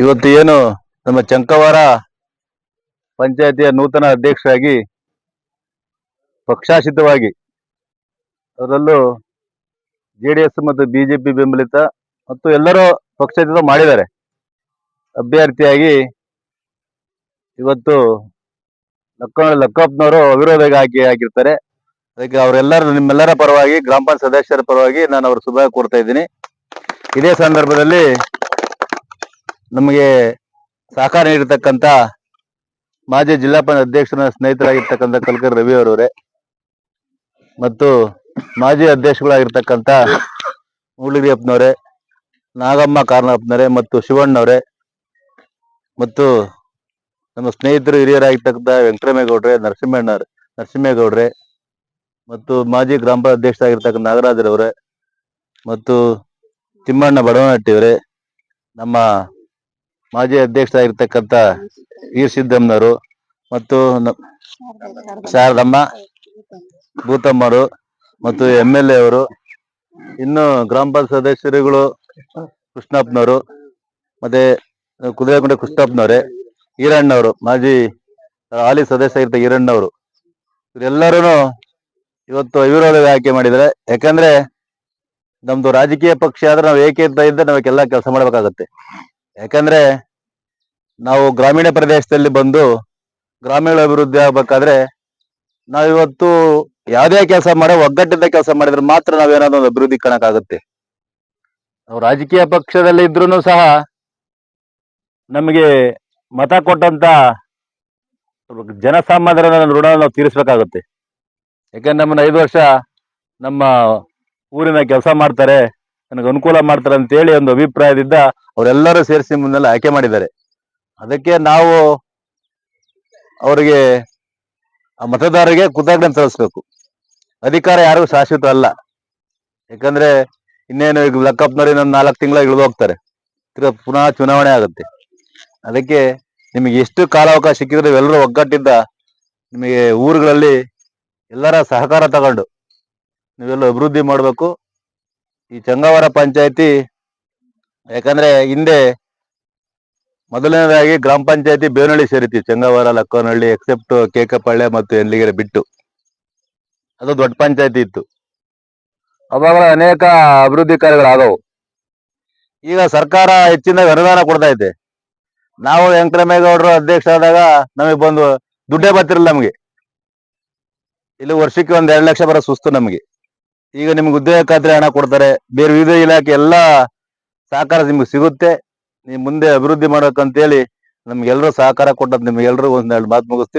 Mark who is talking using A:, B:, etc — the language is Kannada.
A: ಇವತ್ತು ಏನು ನಮ್ಮ ಚಂಕವಾರ ಪಂಚಾಯತಿಯ ನೂತನ ಅಧ್ಯಕ್ಷರಾಗಿ ಪಕ್ಷಾಶಿತವಾಗಿ ಅದರಲ್ಲೂ ಜೆ ಡಿ ಎಸ್ ಮತ್ತು ಬಿಜೆಪಿ ಬೆಂಬಲಿತ ಮತ್ತು ಎಲ್ಲರೂ ಪಕ್ಷಾತೀತ ಮಾಡಿದ್ದಾರೆ. ಅಭ್ಯರ್ಥಿಯಾಗಿ ಇವತ್ತು ಲಕ್ಕ ಲಕ್ಕಪ್ಪನವರು ಅವಿರೋಧಿಗೆ ಆಗಿ ಆಗಿರ್ತಾರೆ. ಅದಕ್ಕೆ ಅವರೆಲ್ಲರ ನಿಮ್ಮೆಲ್ಲರ ಪರವಾಗಿ, ಗ್ರಾಮ ಪಂಚಾಯತ್ ಸದಸ್ಯರ ಪರವಾಗಿ ನಾನು ಅವ್ರ ಶುಭ ಕೋರ್ತಾ ಇದ್ದೀನಿ. ಇದೇ ಸಂದರ್ಭದಲ್ಲಿ ನಮಗೆ ಸಹಕಾರ ನೀಡಿರ್ತಕ್ಕಂಥ ಮಾಜಿ ಜಿಲ್ಲಾ ಪಂಚಾಯತ್ ಅಧ್ಯಕ್ಷರ ಸ್ನೇಹಿತರಾಗಿರ್ತಕ್ಕಂಥ ಕಲ್ಕರ್ ರವಿ ಅವರವರೇ ಮತ್ತು ಮಾಜಿ ಅಧ್ಯಕ್ಷಗಳಾಗಿರ್ತಕ್ಕಂಥ ಮೂಳಿಗಿರಿಯಪ್ಪನವರೇ ನಾಗಮ್ಮ ಕಾರ್ನಪ್ಪನವರೇ ಮತ್ತು ಶಿವಣ್ಣವರೇ ಮತ್ತು ನಮ್ಮ ಸ್ನೇಹಿತರು ಹಿರಿಯರಾಗಿರ್ತಕ್ಕಂಥ ವೆಂಕಟರಾಮೇಗೌಡ್ರೆ ನರಸಿಂಹಣ್ಣ ನರಸಿಂಹೇಗೌಡ್ರೆ ಮತ್ತು ಮಾಜಿ ಗ್ರಾಮ ಪಂಚಾಯತ್ ಅಧ್ಯಕ್ಷರಾಗಿರ್ತಕ್ಕಂಥ ನಾಗರಾಜರವರೇ ಮತ್ತು ತಿಮ್ಮಣ್ಣ ಬಡವನಟ್ಟಿಯವರೇ ನಮ್ಮ ಮಾಜಿ ಅಧ್ಯಕ್ಷರಾಗಿರ್ತಕ್ಕಂಥ ವೀರ್ ಸಿದ್ದಮ್ಮನವರು ಮತ್ತು ಶಾರದಮ್ಮ, ಭೂತಮ್ಮರು ಮತ್ತು ಎಂ ಎಲ್ ಎ ಅವರು, ಇನ್ನು ಗ್ರಾಮ ಪಂಚಾಯತ್ ಸದಸ್ಯರುಗಳು ಕೃಷ್ಣಪ್ಪನವರು ಮತ್ತೆ ಕುದುರೆಗುಂಡೆ ಕೃಷ್ಣಪ್ಪನವರೇ, ಈರಣ್ಣವರು, ಮಾಜಿ ಹಾಲಿ ಸದಸ್ಯ ಆಗಿರ್ತ ಈರಣ್ಣವರು. ಇವರೆಲ್ಲರೂ ಇವತ್ತು ಅವಿರೋಧ ಆಯ್ಕೆ ಮಾಡಿದ್ದಾರೆ. ಯಾಕಂದ್ರೆ ನಮ್ದು ರಾಜಕೀಯ ಪಕ್ಷ ಆದ್ರೆ ನಾವು ಏಕೆ ಇದ್ದ ಇದ್ದ ನಾವಕ್ಕೆಲ್ಲ ಕೆಲಸ ಮಾಡ್ಬೇಕಾಗತ್ತೆ. ಯಾಕಂದ್ರೆ ನಾವು ಗ್ರಾಮೀಣ ಪ್ರದೇಶದಲ್ಲಿ ಬಂದು ಗ್ರಾಮೀಣ ಅಭಿವೃದ್ಧಿ ಆಗ್ಬೇಕಾದ್ರೆ ನಾವಿವತ್ತು ಯಾವುದೇ ಕೆಲಸ ಮಾಡೋ ಒಗ್ಗಟ್ಟಿಂದ ಕೆಲಸ ಮಾಡಿದ್ರೆ ಮಾತ್ರ ನಾವೇನಾದ್ರು ಒಂದು ಅಭಿವೃದ್ಧಿ ಕಾಣಕ್ಕಾಗುತ್ತೆ. ನಾವು ರಾಜಕೀಯ ಪಕ್ಷದಲ್ಲಿ ಇದ್ರೂ ಸಹ ನಮಗೆ ಮತ ಕೊಟ್ಟಂತ ಜನಸಾಮಾನ್ಯರ ಋಣ ನಾವು ತೀರಿಸ್ಬೇಕಾಗುತ್ತೆ. ಯಾಕಂದ್ರೆ ನಮ್ಮನ್ನ ಐದು ವರ್ಷ ನಮ್ಮ ಊರಿನ ಕೆಲಸ ಮಾಡ್ತಾರೆ, ನನಗೆ ಅನುಕೂಲ ಮಾಡ್ತಾರೆ ಅಂತೇಳಿ ಒಂದು ಅಭಿಪ್ರಾಯದಿಂದ ಅವರೆಲ್ಲರೂ ಸೇರಿಸಿ ಮುಂದೆಲ್ಲ ಆಯ್ಕೆ ಮಾಡಿದ್ದಾರೆ. ಅದಕ್ಕೆ ನಾವು ಅವರಿಗೆ ಮತದಾರರಿಗೆ ಕೃತಜ್ಞತೆ ಸಲ್ಲಿಸ್ಬೇಕು. ಅಧಿಕಾರ ಯಾರಿಗೂ ಶಾಶ್ವತ ಅಲ್ಲ ಯಾಕಂದ್ರೆ ಇನ್ನೇನು ಈಗ ಲೆಕ್ಕಪ್ಪನವ್ರು ಇನ್ನೊಂದು ನಾಲ್ಕು ತಿಂಗಳ ಇಳಿದು ಹೋಗ್ತಾರೆ. ತಿರ್ಗಾ ಪುನಃ ಚುನಾವಣೆ ಆಗುತ್ತೆ. ಅದಕ್ಕೆ ನಿಮಗೆ ಎಷ್ಟು ಕಾಲಾವಕಾಶ ಸಿಕ್ಕಿದ್ರೆ ಎಲ್ಲರೂ ಒಗ್ಗಟ್ಟಿದ್ದ ನಿಮಗೆ ಊರುಗಳಲ್ಲಿ ಎಲ್ಲರ ಸಹಕಾರ ತಗೊಂಡು ನೀವೆಲ್ಲ ಅಭಿವೃದ್ಧಿ ಮಾಡಬೇಕು. ಈ ಚಂಗಾವರ ಪಂಚಾಯತಿ ಯಾಕಂದ್ರೆ ಹಿಂದೆ ಮೊದಲನೇದಾಗಿ ಗ್ರಾಮ ಪಂಚಾಯತಿ ಬೇನಹಳ್ಳಿ ಸೇರಿತಿ ಚಂಗವರ, ಲಕ್ಕನಹಳ್ಳಿ ಎಕ್ಸೆಪ್ಟ್ ಕೇಕಪಳ್ಳೆ ಮತ್ತು ಎಲ್ಲಿಗೆರೆ ಬಿಟ್ಟು. ಅದು ದೊಡ್ಡ ಪಂಚಾಯತಿ ಇತ್ತು. ಅವಾಗ ಅನೇಕ ಅಭಿವೃದ್ಧಿ ಕಾರ್ಯಗಳಾದವು. ಈಗ ಸರ್ಕಾರ ಹೆಚ್ಚಿನ ಅನುದಾನ ಕೊಡ್ತಾ ಇದೆ. ನಾವು ವೆಂಕಟರಾಮೇಗೌಡರು ಅಧ್ಯಕ್ಷ ಆದಾಗ ನಮಗೆ ಬಂದು ದುಡ್ಡೇ ಬರ್ತಿರಲ್ಲ ನಮಗೆ. ಇಲ್ಲಿ ವರ್ಷಕ್ಕೆ ಒಂದ್ ಎರಡು ಲಕ್ಷ ಬರೋ ಸುಸ್ತು ನಮಗೆ. ಈಗ ನಿಮ್ಗೆ ಉದ್ಯೋಗ ಖಾತ್ರಿ ಹಣ ಕೊಡ್ತಾರೆ. ಬೇರೆ ವಿವಿಧ ಇಲಾಖೆ ಎಲ್ಲಾ ಸಹಕಾರ ನಿಮ್ಗೆ ಸಿಗುತ್ತೆ. ನೀವು ಮುಂದೆ ಅಭಿವೃದ್ಧಿ ಮಾಡ್ಬೇಕಂತೇಳಿ ನಮ್ಗೆಲ್ರು ಸಹಕಾರ ಕೊಟ್ಟದ್ ನಿಮ್ಗೆಲ್ರಿಗೂ ಒಂದೆರಡು ಮಾತು ಮುಗಿಸ್ತೀನಿ.